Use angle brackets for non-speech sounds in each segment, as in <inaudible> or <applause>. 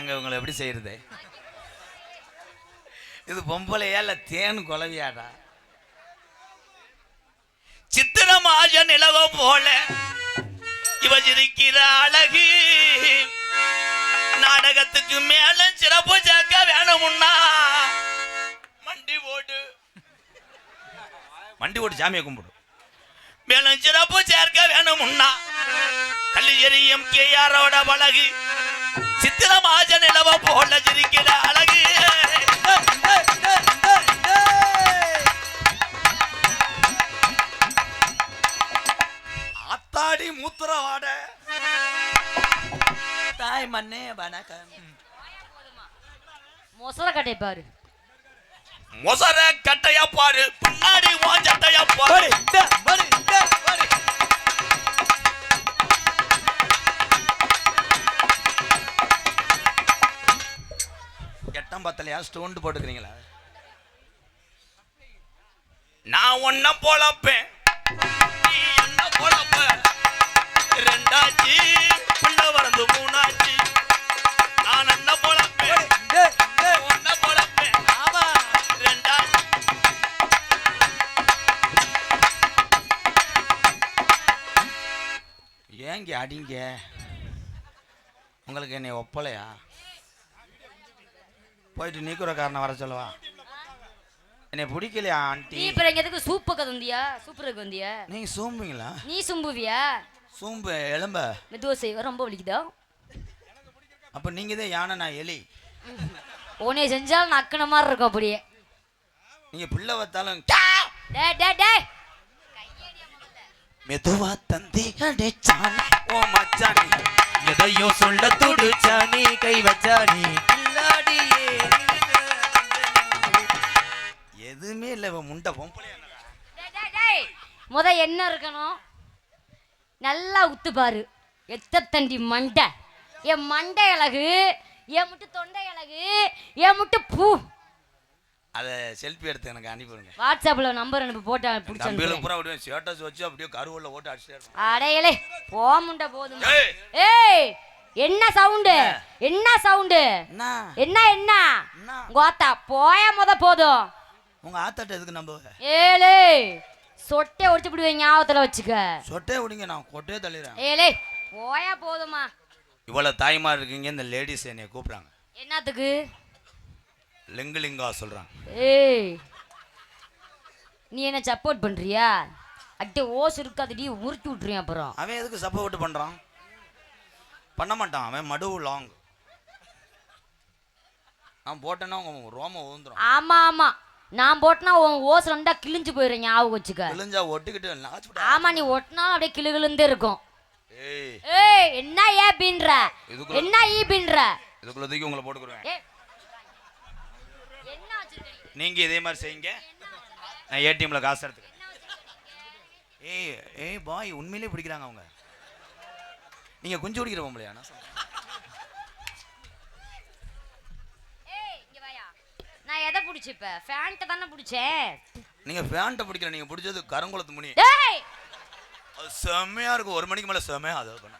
இவ்வளவு இவங்களை எப்படி செய்யறது? இது பொம்பளையா இல்லை தேன் குலவியாடா சித்திரமாஜ நிலவ போல இவ இருக்கிற அழகு. நாடகத்துக்கு மேல சிறப்பு சேர்க்க வேணும்னா மண்டி ஓடு. மண்டி ஓடு சாமியை கும்பிடு. மேலும் சிறப்பு சேர்க்க வேணும்னா கல்லி எரியும் கேயாரோட பழகு. சித்திரமாஜ நிலவ போல சிரிக்கிற அழகு. ஆத்தாடி மூத்திர வாட தாய் மண்ணே வணக்கம். மொசர கட்டை பாரு. மொசர கட்டையா பாரு. பின்னாடி உன் சட்டையா பாரு. எட்டாம் பத்தலையா ஸ்டோன் போட்டுக்கிறீங்களா? நான் ஒன்ன பொழப்பேன். நீ என்ன பொழப்ப. ரெண்டாச்சு புள்ள வரந்து மூணாச்சு. நான் என்ன பொழப்பேன். ஒன்ன பொழப்பேன். ரெண்டாச்சு ஏங்க அடிங்க? உங்களுக்கு என்னை ஒப்பலையா? போயிட்டு நீக்குற காரணம் வர சொல்லவா. என்னை பிடிக்கலையா நீ ஆண்டி இப்ப இங்க எதுக்கு சூப்புக்கு வந்தியா? சூப்பருக்கு வந்தியா? நீங்க சூம்புங்களா? நீ சும்புவியா? சூம்பு எலும்ப. மெதுவா செய்வ ரொம்ப வலிக்குதா? அப்ப நீங்க தான் யானை நான் எலி. உன்னை செஞ்சாலும் நக்கன மாதிரி இருக்கும் அப்படியே. நீங்க பிள்ளை வைத்தாலும் டே! டே டே மெதுவா தந்தி அடிச்சான் ஓ மச்சானி எதையோ சொல்ல துடிச்சானி கை வச்சானி முத என்ன இருக்கணும்? நல்லா உத்து பாரு. எத்த தண்டி மண்டை. என் மண்டை அழகு என் முட்டு தொண்டை அழகு என் முட்டு பூ. அதை செல்ஃபி எடுத்து எனக்கு அனுப்பிவிடுங்க வாட்ஸ்அப்ல நம்பர் அனுப்பி போட்டு தம்பியில பிடிச்சேன் பூரா அப்படியே ஸ்டேட்டஸ் வச்சு அப்படியே கருவல்ல ஓட்டு இருப்பான். அடையலே போ முண்டை போதும். ஏய்! என்ன சவுண்டு என்ன? சவுண்டு என்ன? என்ன என்ன? கோத்தா போய முத போதும். உங்க ஆத்தாட்ட எதுக்கு நம்புவ? ஏலே! சொட்டை ஒடிச்சு விடுவேன் ஞாபகத்துல வச்சுக்க. சொட்டே விடுங்க நான் கொட்டே தள்ளிடுறேன். ஏலே போயா போதுமா இவ்வளவு தாய்மார் இருக்கீங்க இந்த லேடிஸ் என்னைய கூப்பிடுறாங்க. என்னத்துக்கு? லிங்குலிங்கா சொல்றாங்க. ஏய் நீ என்ன சப்போர்ட் பண்றியா? அட்டே ஓஸ் இருக்காதடி உருட்டி விட்டுறியா அப்புறம். அவன் எதுக்கு சப்போர்ட் பண்றான்? பண்ண மாட்டான் அவன் மடு லாங் நான் போட்டேன்னா உங்க ரோம ஊந்துரும். ஆமா ஆமா. நான் போட்டனா உன் ஓஸ் ரெண்டா கிழிஞ்சு போயிடுறேன் ஞாபகம் வச்சுக்க. கிழிஞ்சா ஒட்டிக்கிட்டு ஆமா நீ ஒட்டினாலும் அப்படியே கிளு கிளுந்தே இருக்கும். ஏய். என்ன ஏன் பின்ற? என்ன ஈ பின்ற? இதுக்குள்ள தூக்கி உங்களை நீ? நீங்க இதே மாதிரி செய்யுங்க. நான் ஏடிஎம்ல காசு எடுத்துக்கிறேன். ஏய் ஏய் பாய் உண்மையிலேயே பிடிக்கிறாங்க அவங்க. நீங்க குஞ்சு பிடிக்கிற பொம்பளையா? நான் சொல்றேன். ஏய், இங்க வாயா. நான் எதை பிடிச்சிப்ப ஃபேண்ட்டை தானே பிடிச்சேன். நீங்க ஃபேண்ட்டை பிடிக்கல நீங்க பிடிச்சது கருங்குளத்து முனி. டேய்! அது செம்மையா இருக்கும். ஒரு மணிக்கு மேல செம்மையா அது பண்ண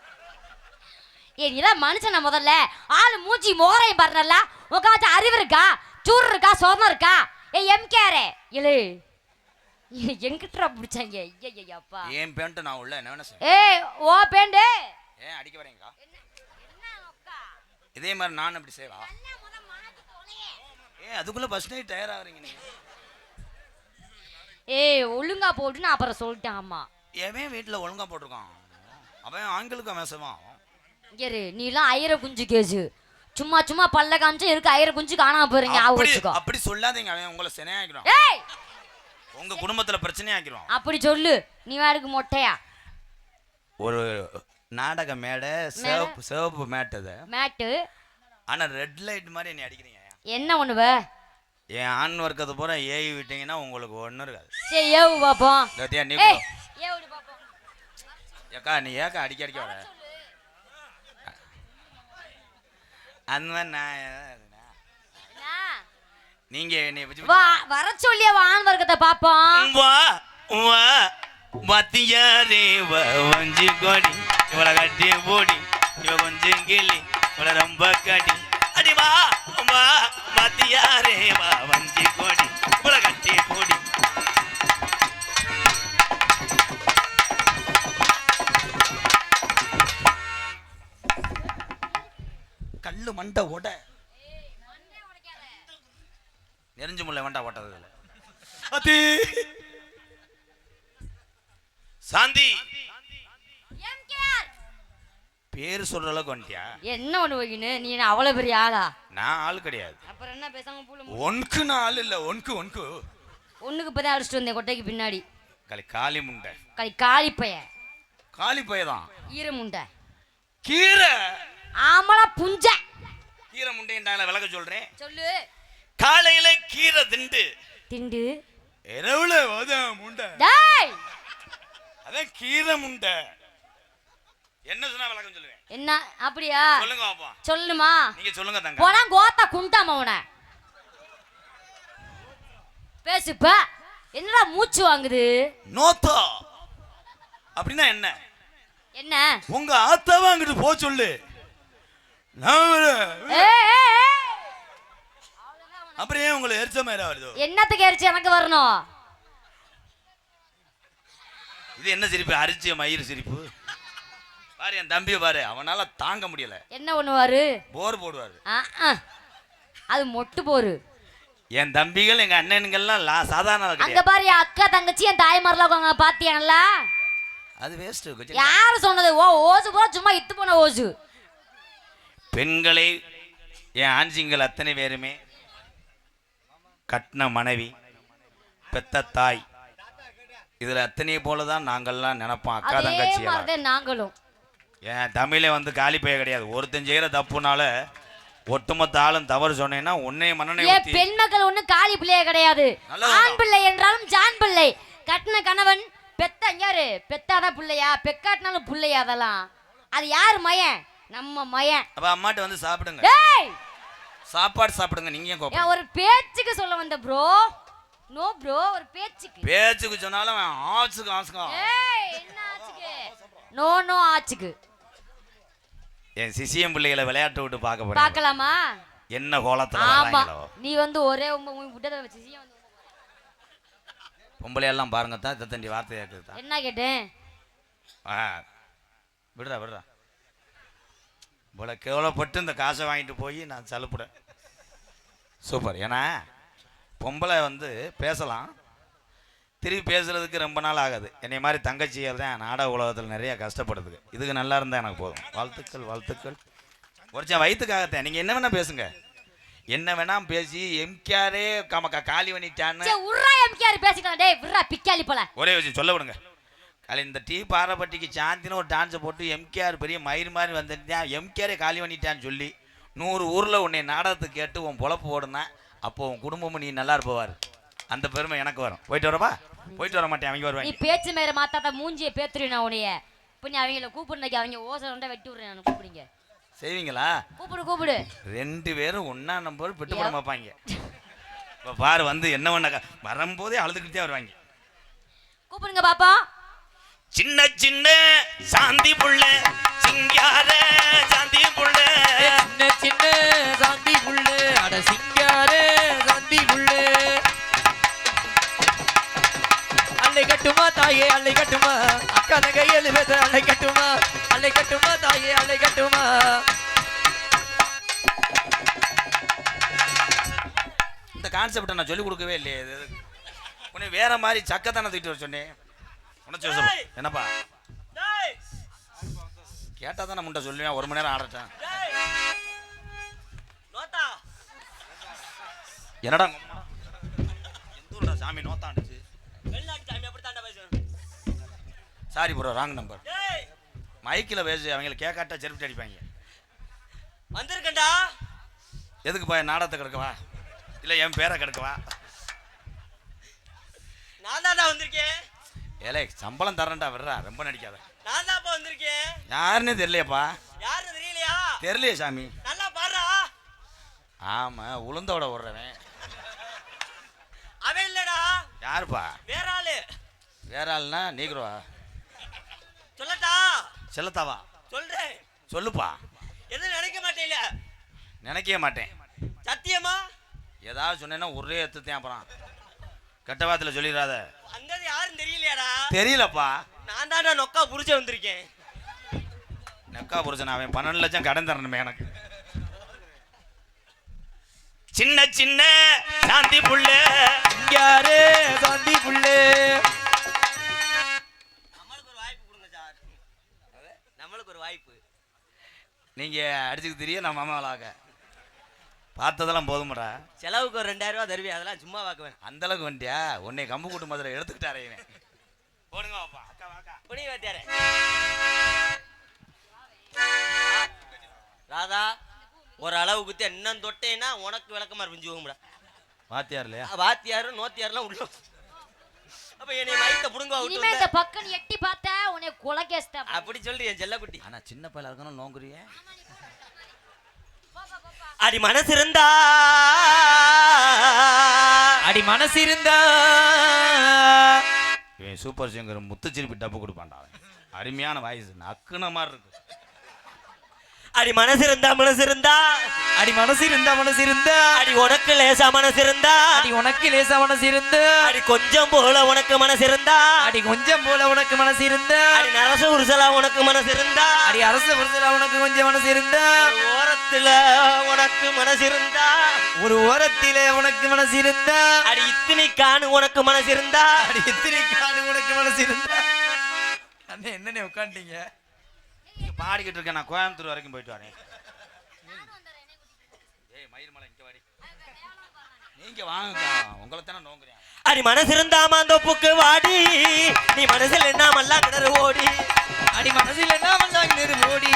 ஏய் நீலாம் மனுஷன முதல்ல. ஆளு மூஞ்சி மோரையும் பாருனல்ல. உட்காந்து அறிவு இருக்கா? சூர் இருக்கா? சோமம் இருக்கா? ஏய் எம்கேரே இழு எங்கிட்டா பிடிச்சாங்க? ஐயா அப்பா ஏன் பேண்ட்டு நான் உள்ள? என்ன வேணா செய்ய ஏய் ஓ பேண்டு ஏன் அடிக்க வரீங்களா இதே மாதிரி நான் அப்படி செய்வா? ஏன் அதுக்குள்ள பஸ் நைட் டயர் ஆகுறீங்க நீங்க. ஏய் ஒழுங்கா போட்டு நான் அப்புறம் சொல்லிட்டேன் ஆமா எவன் வீட்டுல ஒழுங்கா போட்டிருக்கான்? அவன் ஆண்களுக்கு மேசமா இரு நீலாம் ஐயர குஞ்சு கேசு சும்மா சும்மா பல்ல காமிச்சு இருக்கு ஐயர குஞ்சு காணாம போறீங்க? ஞாபகம் அப்படி வச்சுக்கோ. அப்படி சொல்லாதீங்க அவன் உங்களை சினையாக்கிடும். ஏய்! உங்க குடும்பத்துல பிரச்சனையாக்கிடும் அப்படி சொல்லு. நீ வாருக்கு மொட்டையா? ஒரு நாடக மேடை சிவப்பு சிவப்பு மேட் அது மேட்டு. ஆனா ரெட் லைட் மாதிரி என்னை அடிக்கிறீங்க. என்ன பண்ணுவ என் ஆண் வர்க்கத்தை பூரா ஏவி விட்டீங்கன்னா உங்களுக்கு ஒன்றும் இருக்காது. சரி ஏவு பாப்போம். லத்தியா நீ ஏய் போ. ஏவுடி பாப்போம். ஏக்கா நீ ஏக்கா அடிக்க அடிக்க வர அந்த மாதிரி நான் என்ன? நீங்க என்னை வா வர சொல்லிய வான் வர்க்கத்தை பாப்போம். வா வா. மத்தியாரே வஞ்சி கொடி இவளை கட்டி போடி இவ கொஞ்சம் கிளி உள்ள ரொம்ப கடி. அடி வா. வா மத்தியாரே வா வஞ்சி கோடி உள்ள கட்டி கோடி கல்லு மண்டை ஓட நெறிஞ்சு முல்லை வேண்டா ஓட்டது அதி சாந்தி. பேர் சொல்ற அளவுக்கு வந்துட்டியா? என்ன ஒண்ணு வைக்கணு நீ என்ன அவ்வளவு பெரிய ஆளா? நான் ஆள் கிடையாது. அப்புறம் என்ன பேசாம பூல ஒன்க்கு நான் ஆள் இல்ல ஒன்க்கு ஒன்க்கு. ஒண்ணுக்கு இப்பதான் அடிச்சுட்டு வந்தேன் கொட்டைக்கு பின்னாடி. களி காளி முண்டை. கை காளி பைய. காளி பையதான் ஈர முண்டை. கீரை? ஆமலா புஞ்ச. கீரை முண்டைன்றாங்கள விளக்க சொல்றேன்? சொல்லு. காலையில கீரை திண்டு. திண்டு. இரவுல அதான் முண்டை. டேய்! அதான் கீரை முண்டை. என்ன சொன்னா விளக்கம் சொல்லுவேன்? என்ன? அப்படியா? சொல்லுங்க பாப்போம் சொல்லுமா? நீங்க சொல்லுங்க தங்க. போனா கோத்தா குண்டாம உன. பேசுப்ப என்னடா மூச்சு வாங்குது? நோத்தா. அப்படின்னா என்ன? என்ன? உங்க ஆத்தாவை அங்கிட்டு போ சொல்லு. அப்புறம் ஏன் உங்களை எரிச்ச மாதிரி வருதோ என்னத்துக்கு எரிச்சு எனக்கு வரணும்? இது என்ன சிரிப்பு? அரிச்சிய மயிர் சிரிப்பு. பாரு என் தம்பியை பாரு அவனால தாங்க முடியல. என்ன பண்ணுவாரு? போர் போடுவாரு. அது மொட்டு போரு. என் தம்பிகள் எங்க அண்ணனுங்கெல்லாம் சாதாரண அங்க பாரு என் அக்கா தங்கச்சி என் தாய்மாரெல்லாம் உட்காங்க பாத்தியாங்கல்ல அது வேஸ்ட் யாரு சொன்னது? ஓ ஓசு போல சும்மா இத்து போன ஓசு. பெண்களை என் ஆஞ்சிங்கள் அத்தனை பேருமே கட்டின மனைவி பெத்த தாய். இதுல அத்தனை போல தான் நாங்கள்லாம் நினைப்போம் அக்கா தங்கச்சி நாங்களும். என் தமிழே வந்து காலி பைய கிடையாது. ஒருத்தன் செய்யற தப்புனால ஒட்டுமொத்த ஆளும் தவறு சொன்னேன்னா உன்னை மன்னனை ஏன் ஊத்தி பெண் மக்கள் ஒண்ணு காளி பிள்ளைய கிடையாது. நல்லதுதான். ஆண் பிள்ளை என்றாலும் ஜான் பிள்ளை. கட்டின கணவன் பெத்த யாரு? பெத்தாதான் பிள்ளையா? பெக்காட்டினாலும் பிள்ளையா அதெல்லாம்? அது யாரு மயன்? நம்ம மயன். அப்ப அம்மாட்ட வந்து சாப்பிடுங்க. டேய்! சாப்பாடு சாப்பிடுங்க நீங்க ஏன் கோபம் ஏன் ஒரு பேச்சுக்கு சொல்ல வந்த ப்ரோ நோ ப்ரோ ஒரு பேச்சுக்கு. பேச்சுக்கு சொன்னாலும் அவன் ஏய் என்ன ஆச்சுக்கு? நோ நோ ஆச்சுக்கு. என் சிசியம் பிள்ளைகளை விளையாட்டு விட்டு பார்க்க போறேன் பார்க்கலாமா? என்ன கோலத்துல ஆமா. வர்றாங்களோ. நீ வந்து ஒரே உங்க விட்டதை வச்சு வந்து பொம்பளை எல்லாம் பாருங்க தான் தத்தண்டி வார்த்தை கேட்குது தான் என்ன கேட்டேன்? ஆ விடுறா விடுறா இவ்வளோ கேவலப்பட்டு இந்த காசை வாங்கிட்டு போய் நான் சலுப்புறேன். சூப்பர். ஏன்னா பொம்பளை வந்து பேசலாம். திருப்பி பேசுறதுக்கு ரொம்ப நாள் ஆகாது. என்னை மாதிரி தங்கச்சிகள் தான் நாடக உலகத்தில் நிறைய கஷ்டப்படுதுங்க இதுக்கு நல்லா இருந்தால் எனக்கு போதும். வாழ்த்துக்கள் வாழ்த்துக்கள். ஒருச்சன் வயிற்றுக்காகத்தேன் நீங்கள் என்ன வேணால் பேசுங்க. என்ன வேணா பேசி எம்கேரே கமக்கா காலி பண்ணிட்டான்னு உர்ரா எம்கேஆர் பேசிக்கலாம். டேய் விட்றா பிக்காளி போல. ஒரே விஷயம் சொல்ல விடுங்க. காலை இந்த டீ பாறைப்பட்டிக்கு சாந்தின்னு ஒரு டான்ஸை போட்டு எம்கேஆர் பெரிய மயிர் மாதிரி வந்துட்டான். எம்கேரே காலி பண்ணிட்டான்னு சொல்லி நூறு ஊரில் உன்னை நாடகத்துக்கு கேட்டு உன் பொழப்பு ஓடுனா அப்போ உன் குடும்பமும் நீ நல்லா இருப்பவார் அந்த பெருமை எனக்கு வரும். போயிட்டு வரப்பா. போயிட்டு வர மாட்டேன் அவங்க நீ வருவாங்க பேச்சு மேல மாத்தாத மூஞ்சியை பேத்துரு நான் உனைய இப்போ நீ அவங்கள கூப்பிடுனாக்கி அவங்க ஓசை ரெண்டா வெட்டி விடுறேன் நான் கூப்பிடுங்க. செய்வீங்களா? கூப்பிடு கூப்பிடு. ரெண்டு பேரும் ஒன்றா நம்பர் பெட்டு படம் பார்ப்பாங்க இப்போ பாரு வந்து என்ன பண்ண வரும்போதே அழுதுகிட்டே வருவாங்க. கூப்பிடுங்க பாப்பா. சின்ன சின்ன சாந்தி புள்ள சிங்கார சாந்தி புள்ள. சின்ன சின்ன சாந்தி புள்ளு அட சிங்காரே சாந்தி புள்ளு. அள்ளை கட்டுமா தாயே அள்ளை கட்டுமா? அக்கா தங்க ஏழு பேச அள்ளை கட்டுமா? அள்ளை கட்டுமா தாயே அள்ளை கட்டுமா? இந்த கான்செப்டை நான் சொல்லிக் கொடுக்கவே இல்லையே. இது உன்னை வேற மாதிரி சக்கத்தானே தூக்கிட்டு வர சொன்னேன். உனச்சு சொல்லு என்னப்பா? கேட்டா தானே முண்டை சொல்லுவேன். ஒரு மணி நேரம் ஆடட்டேன் என்னடா? எந்த சாமி நோத்தாண்டுச்சு சாரி ப்ரோ ராங் நம்பர் மைக்கில் பேசு அவங்கள கேட்காட்டா செருப்பு அடிப்பாங்க. வந்திருக்கேன்டா. எதுக்கு போய் நாடகத்தை கிடக்கவா இல்லை என் பேரை கிடக்கவா நான் தான்டா வந்திருக்கேன். ஏலே சம்பளம் தரேன்டா விடுறா ரொம்ப நடிக்காத. நான் தான்ப்பா வந்திருக்கேன். யாருன்னே தெரியலையப்பா. யாருன்னு தெரியலையா? தெரியலையே சாமி. நல்லா பாடுறா. ஆமா உளுந்தோட விடுறவன் அவன் இல்லடா. யாருப்பா? வேற ஆளு வேற ஆள்னா நீக்குறவா சொல்லட்டா. செல்லத்தாவா? சொல்றேன். சொல்லுப்பா. எதுவும் நினைக்க மாட்டேன் தெரியல நினைக்கவே மாட்டேன். சத்தியமா? ஏதாவது சொன்னேன்னா ஒரே எத்துத்தேன் அப்புறம். கெட்ட வார்த்தையில சொல்லிடாத. அந்தது யாரும் தெரியலையாடா. தெரியலப்பா. நான் தான்டா நொக்கா புடிச்ச வந்திருக்கேன். நெக்கா புருஷன் அவன் பன்னெண்டு லட்சம் கடன் தரணுமே எனக்கு. சின்ன சின்ன சாந்தி புள்ள. யாரு? சாந்தி புள்ளே. நம்மளுக்கு ஒரு வாய்ப்பு கொடுங்க சார். நம்மளுக்கு ஒரு வாய்ப்பு. நீங்க அடிச்சுக்கு தெரிய நான் மாமா விளாக பார்த்ததெல்லாம் போதுமாடா. செலவுக்கு ஒரு ரெண்டாயிரம் ரூபா தருவியா? அதெல்லாம் சும்மா வாக்குவேன் அந்த அளவுக்கு வந்துட்டியா உன்னை கம்பு கூட்டு மதுரை எடுத்துக்கிட்டாரே இவன். போடுங்க பாப்பா. அக்கா வாக்கா. புனி வாத்தியாரே. ராதா. ஒரு அளவு குத்தி இன்னும் தொட்டேன்னா உனக்கு விளக்கமா பிஞ்சு போகும்டா வாத்தியார் இல்லையா வாத்தியாரும் நோத்தியாரெல்லாம் உள்ள அப்ப என்னை மயத்த புடுங்க விட்டு இனிமே இந்த. பக்கம் நீ எட்டி பார்த்த உன்னை குலகேஸ்த அப்படி சொல்றி என் செல்லக்குட்டி ஆனா சின்ன பையல இருக்கணும் நோங்குறிய? அடி மனசு இருந்தா அடி மனசு இருந்தா இவன் சூப்பர் சிங்கர் முத்துச்சிரிப்பி டப்பு கொடுப்பான்டா அவன். அருமையான வாய்ஸ் நக்குன மாதிரி இருக்கு. அடி மனசு இருந்தா மனசு இருந்தா அடி மனசு இருந்தா மனசு இருந்தா அடி உனக்கு லேசா மனசு இருந்தா அடி உனக்கு லேசா மனசு இருந்தா அடி கொஞ்சம் போல உனக்கு மனசு இருந்தா அடி கொஞ்சம் போல உனக்கு மனசு இருந்தா அடி நரச உருசலா உனக்கு மனசு இருந்தா அடி அரச புரிசலா உனக்கு கொஞ்சம் மனசு இருந்தா ஓரத்துல உனக்கு மனசு இருந்தா ஒரு ஓரத்திலே உனக்கு மனசு இருந்தா அடி இத்தினி காணு உனக்கு மனசு இருந்தா அடி எத்தனை காடு உனக்கு மனசு இருந்தா அண்ணே என்னண்ணே உட்காந்துட்டீங்க பாடிக்கிட்டு இருக்கேன். நான் கோயம்புத்தூர் வரைக்கும் போயிட்டு வரேன். ஏய் மயில் மலை இங்க வாடி. நீங்க வாங்க. உங்களை தானே நோங்குறேன். அடி மனசு இருந்தா மாந்தோப்புக்கு வாடி. நீ மனசுல என்ன மல்லா கிணறு ஓடி? அடி மனசில் என்ன பண்ணாங்க நேரு ஓடி?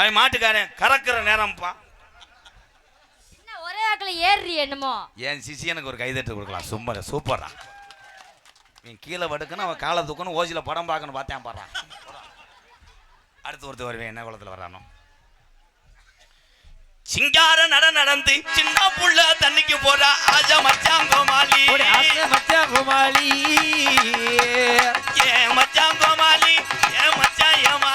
அவன் மாட்டுக்காரன் கறக்கிற நேரம்ப்பா. என்ன ஒரே ஆக்கில் ஏறி என்னமோ? என் சிசியனுக்கு ஒரு கைதட்டு கொடுக்கலாம். சும்மா சூப்பரா நீ கீழே படுக்கணும் அவன் காலை தூக்கணும் ஓசியில் படம் பார்க்கணும் பார்த்தேன் பாடுறான் அடுத்து ஒருத்தர் வருவேன் என்ன குளத்தில் வர்றானோ. சிங்கார நட நடந்து சின்ன புள்ள தண்ணிக்கு போறா ஆஜா மச்சான் கோமாளி மச்சான் கோமாளி ஏ மச்சான் கோமாளி ஏ மச்சான் ஏமாளி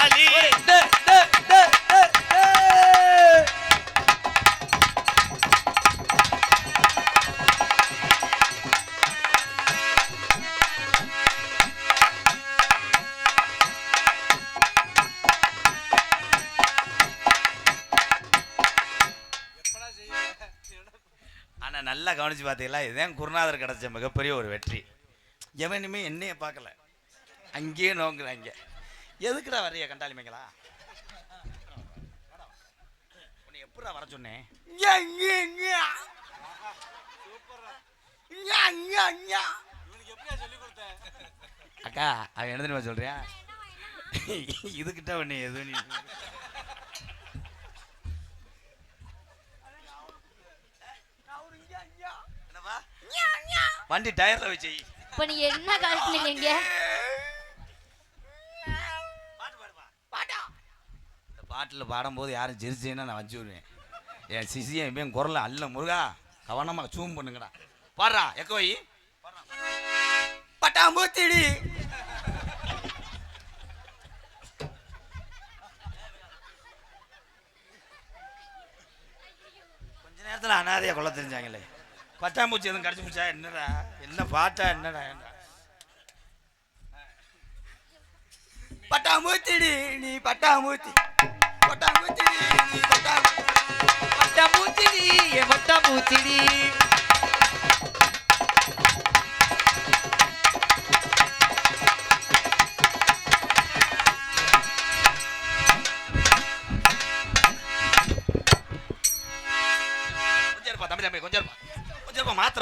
கவனிச்சு பார்த்தீங்களா? இதுதான் குருநாதர் கிடைச்ச மிகப்பெரிய ஒரு வெற்றி. எவனுமே என்னைய பார்க்கல? அங்கேயே நோங்குறாங்க. எதுக்குடா வரைய கண்டாலிமைங்களா உன்னை எப்படா வர சொன்னேன் அக்கா அவன் என்ன தெரியுமா சொல்றியா இதுகிட்ட உன்னை எது வண்டி டயர்ல வச்சு. இப்போ நீ என்ன இங்க இந்த பாட்டில் பாடும்போது யாரும் சிரிச்சேன்னா நான் வச்சு விடுவேன். என் சிசியன் இவன் குரல அல்ல முருகா கவனமாக சூம் பண்ணுங்கடா. பாடுறா எக்கோ வை. பட்டாம்பூச்சிடி கொஞ்ச நேரத்தில் அனாதையா கொள்ள தெரிஞ்சாங்களே. பட்டாம்பூச்சி எதுவும் கடிச்சு பிடிச்சா என்னடா? என்ன பார்த்தா என்னடா? என்ன நீ பட்டாம்பூச்சி பட்டாம்பூச்சிடி நீ பட்டாம்பூச்சி பட்டாம்பூச்சிடி என் பட்டாம்பூச்சிடி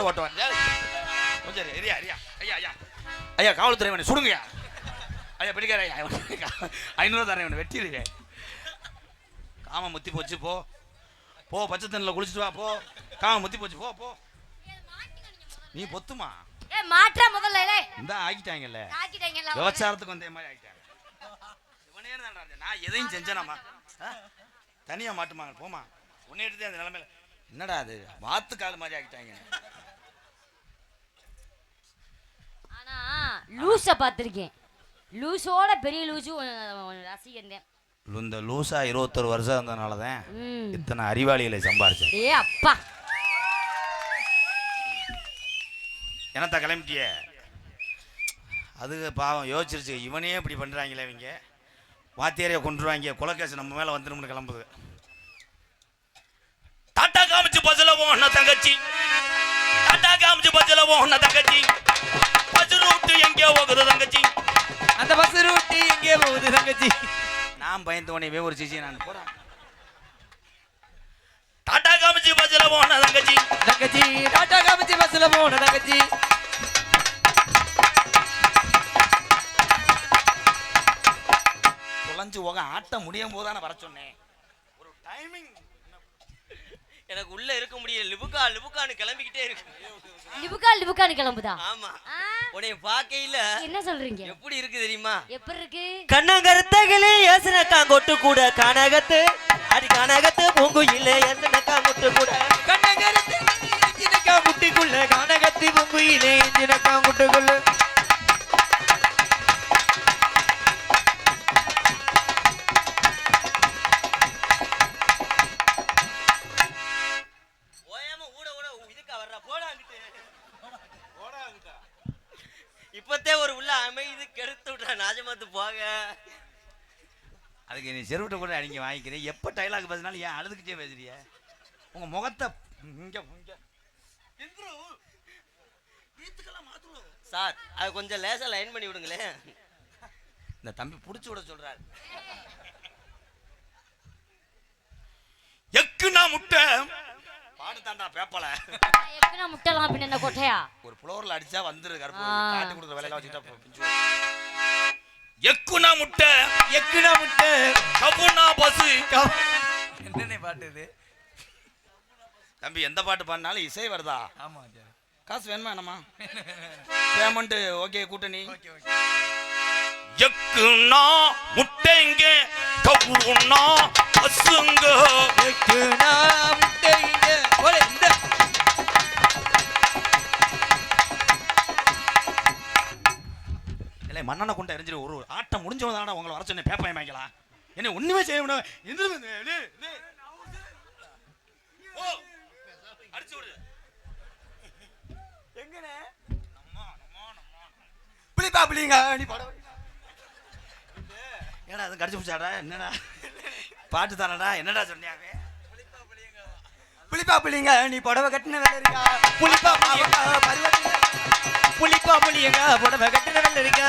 ஏய், கொஞ்சம் இரியா இரியா. ஐயா ஐயா. ஐயா காவல்துறை இவனை சுடுங்கய்யா. ஐயா பிடிக்கார ஐயா. ஐநூறு தரேன் இவனை வெட்டிடுங்க காம முத்தி போச்சு போ. போ பச்சை தண்ணியில் குளிச்சுட்டு வா போ. காம முத்தி போச்சு போ போ. நீ பொத்துமா? மாற்றா முதல்ல இந்த ஆக்கிட்டாங்கல்ல. விபச்சாரத்துக்கு வந்த மாதிரி இவனே இருந்தேன். நான் எதையும் செஞ்சேனாமா தனியா மாட்டுமாங்க போமா உன்னை எடுத்து அந்த நிலைமையில. என்னடா அது? வாத்து கால் மாதிரி ஆகிட்டாங்க ஆனா லூஸை பார்த்துருக்கேன். லூஸோட பெரிய லூஸு ரசிகந்தேன் இந்த லூசா இருபத்தொரு வருஷம் இருந்ததுனால தான் இத்தனை அறிவாளிகளை சம்பாரிச்சேன். ஏ அப்பா. என்னத்த கிளம்பிட்டிய? அது பாவம் யோசிச்சிருச்சு. இவனே இப்படி பண்ணுறாங்களே இவங்க. வாத்தியாரைய கொண்டுருவாங்க குலக்கேசு நம்ம மேலே வந்துரும்னு கிளம்புது. டாட்டா காமிச்சு பஸ்ஸில் போன தங்கச்சி. டாட்டா காமிச்சு பஸ்ஸில் போன தங்கச்சி. எங்கேயோ போகுது தங்கச்சி? அந்த பஸ் ரூட்டி எங்கே போகுது தங்கச்சி. நான் பயந்து உடனே ஒரு சிசி நான் போறேன் டாட்டா காமிச்சு பஸ்ஸில் போன தங்கச்சி. தங்கச்சி டாடா காமிச்சு பஸ்ல போன தங்கச்சி. தொலைஞ்சு போக ஆட்டம் முடியும் போது வர சொன்னேன். ஒரு டைமிங் எனக்கு உள்ள இருக்க முடியல. லிபுக்கா லிபுக்கான்னு கிளம்பிக்கிட்டே இருக்கு. லிபுக்கா லிபுக்கான்னு கிளம்புதா? ஆமா. உன்னைய பார்க்கையில என்ன சொல்றீங்க? எப்படி இருக்கு தெரியுமா? எப்படி இருக்கு? கண்ணங்கருத்தகளே யோசனக்கா கொட்டு கூட கனகத்து அடி கனகத்து பூங்குயில யோசனக்கா கொட்டு கூட கண்ணகரத்து இஞ்சினக்கா முட்டிக்குள்ள கானகத்தி பொங்குயிலே இஞ்சினக்கா முட்டுக்குள்ள நீ செருவிட்ட கூட அடிங்க வாங்கிக்கிறேன். எப்போ டைலாக் பேசினாலும் ஏன் அழுதுகிட்டே பேசுறிய? உங்க முகத்தை இங்க இங்க. சார் அது கொஞ்சம் லேசா லைன் பண்ணி விடுங்களேன் இந்த தம்பி புடிச்சு விட சொல்றாரு. எக்குனா முட்டை? பாடு தாண்டா பேப்பல. எப்படின்னா முட்டலாம் பின்ன என்ன கொட்டையா? ஒரு புலவரில் அடிச்சா வந்துரு கருப்பு. காட்டி கொடுக்குற வேலையெல்லாம் வச்சுட்டா. எக்குனா முட்டை. எக்குனா முட்டை. கவுனா பசு. என்னென்ன பாட்டு இது? தம்பி எந்த பாட்டு பாடினாலும் இசை வருதா? ஆமா காசு வேணுமா என்னம்மா? <laughs> பேமெண்ட் ஓகே கூட்டணி எக்குனா முட்டைங்க கவுனா பசுங்க. எக்குனா முட்டை இங்க முடிஞ்சவங்க தானடா உங்களை வர சொன்னேன். பேப்பர் வாங்கிக்கலாம். என்ன ஒண்ணுமே செய்ய முடியாது. அடிச்சு விடு. எங்கண்ணே? பிள்ளைப்பா, பிள்ளைங்க, நீ படம். ஏடா அது கடிச்சு பிடிச்சாடா? என்னடா? பாட்டு தானடா? என்னடா சொன்னியாவே புளிப்பா புளிங்க நீ புடவை கட்டின வேலை இருக்கா? புளிப்பா புளிப்பா புளியங்க புடவை கட்டின வேலை இருக்கா?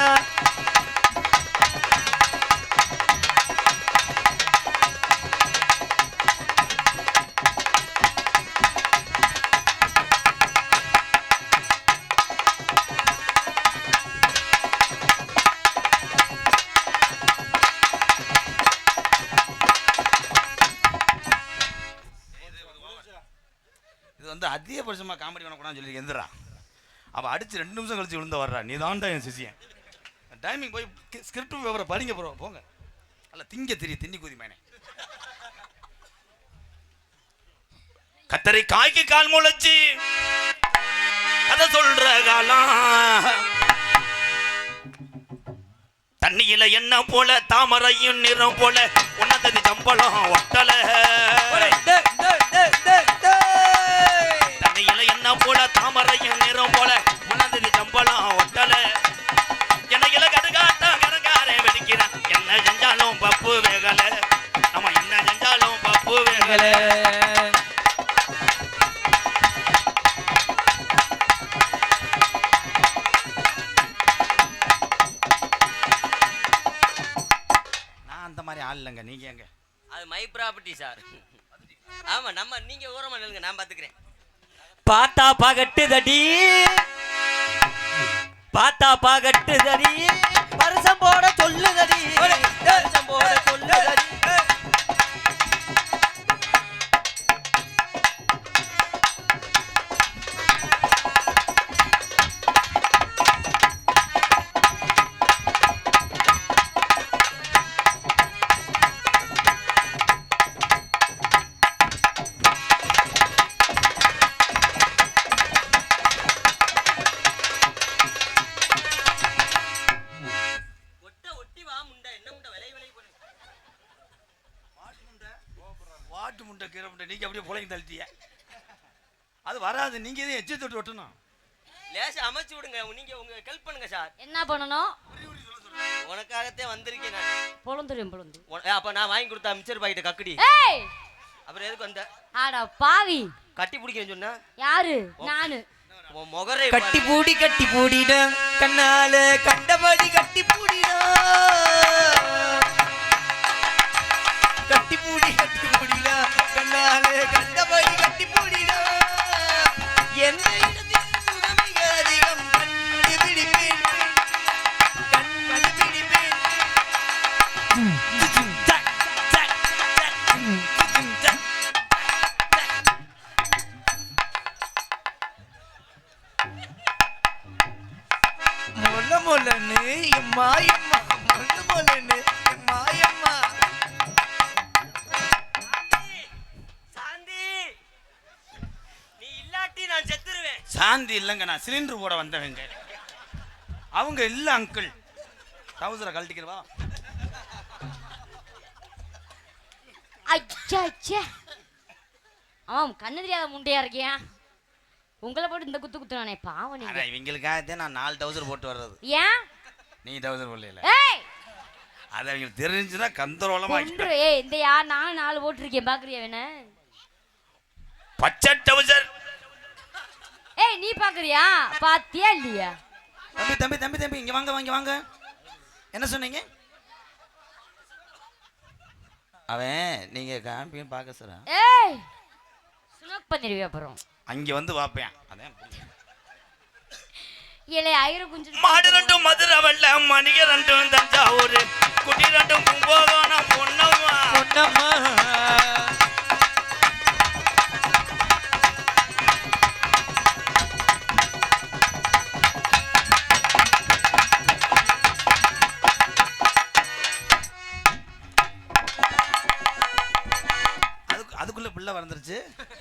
வந்து காமெடி பண்ணக்கூடாதுன்னு சொல்லி எந்திரா. அவள் அடிச்சு ரெண்டு நிமிஷம் கழிச்சு விழுந்து வர்றா. நீ தான்டா என் சிசியன் டைமிங் போய் ஸ்கிரிப்ட் விவரம் படிங்க ப்ரோ போங்க. அல்ல திங்க தெரிய தின்னி குதி மேனே. கத்தரை காய்க்கு கால் முளைச்சி கதை சொல்ற காலம் தண்ணியில என்ன போல தாமரையும் நிறம் போல உன்னதது சம்பளம் ஒட்டலை. பொழுந்துரும் பொழுந்து அப்ப நான் வாங்கி கொடுத்தா மிச்சர் பாக்கெட் கக்கடி. ஏய்! அப்புறம் எதுக்கு வந்த? ஆடா பாவி. கட்டி பிடிக்கிறேன்னு சொன்னா? யாரு? நானு. முகரே கட்டி பூடி கட்டி பூடிடா. கண்ணால கண்டபடி கட்டி பூடிடா. கட்டி பூடி கட்டி பூடிடா. கண்ணால கண்டபடி கட்டி பூடிடா. எந்த சாந்தி இல்லைங்க நான் சிலிண்டர் போட வந்தவங்க. அவங்க இல்ல அங்கிள் டவுசரை கழட்டிக்கிறவா ஐயா ஐயா அவன் கண்ணு தெரியாத முண்டையா இருக்கியா? உங்களை போட்டு இந்த குத்து குத்துனானே பாவம் நீங்க. இவங்களுக்காகத்தான் நான் நாலு டவுசர் போட்டு வர்றது. ஏன்? நீ டவுசர் போடல ஏய்! அது அவங்களுக்கு தெரிஞ்சுன்னா கந்தரோலமா ஏய் இந்த யார் நானும் நாலு போட்டிருக்கேன் பாக்குறியா வேண? பச்சை டவுசர் ஏய் நீ பாக்குறியா? பாத்தியா இல்லையா? தம்பி தம்பி தம்பி தம்பி இங்க வாங்க வாங்க வாங்க. என்ன சொன்னீங்க? அவன் நீங்க காம்பியும் பார்க்க சார் ஏய் ஸ்னோக் பண்ணிடுவே அப்புறம் அங்க வந்து பார்ப்பேன் அதான் ஏலே ஆயிரம் குஞ்சு மாடு ரெண்டும் மதுரை வெள்ள மணிக ரெண்டும் தஞ்சாவூர். குட்டி ரெண்டும் கும்பகோணம் பொன்னம்மா. பொன்னம்மா. அதுக்கு அதுக்குள்ள பிள்ளை வந்துருச்சு